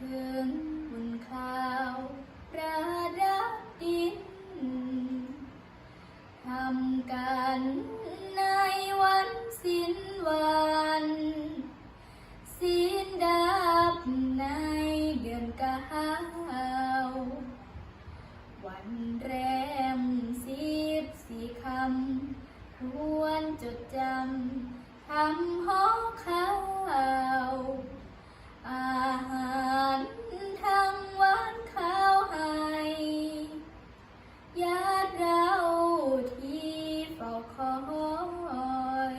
เพื่อนบุญข้าวระดับดินทำกันในวันสิ้นวันสิ้นดับในเดือนเก้าวันแรมสิบสี่คำทวนจดจำทำหอเข้า อาหารทำหวานข้าวให้ญาติเราที่เฝ้าคอย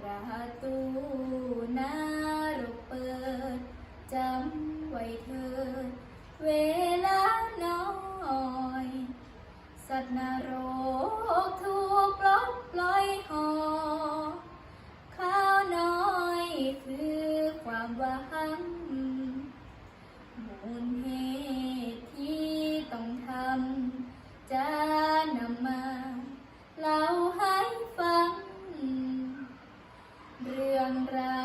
ประตูหน้ารกเปิดจำไว้เถิดเวลาน้อย สัตว์นรกถูกปลดปล่อยหอ เ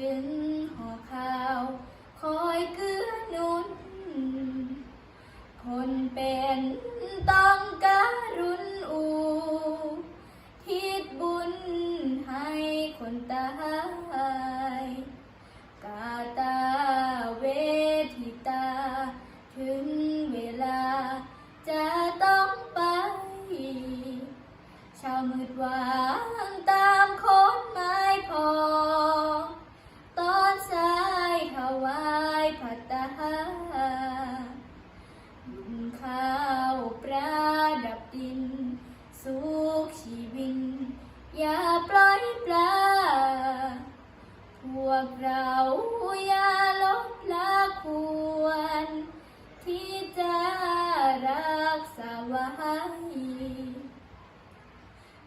จึงห่อข้าว คอยเกื้อหนุน คนเป็นต้องการุณอูทิศบุญให้คนตายกาตาเวทิตา ถึงเวลาจะต้องไป ชาวมืดวา พวกเราอย่าลบละควร ที่จะรักษาไว้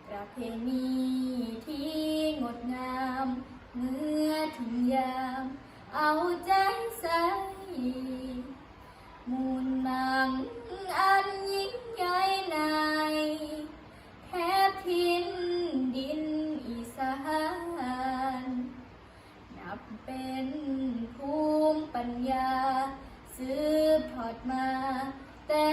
ประเพณีที่งดงาม เมื่อถึงยาม เอาใจ ปัญญาสืบทอดมา แต่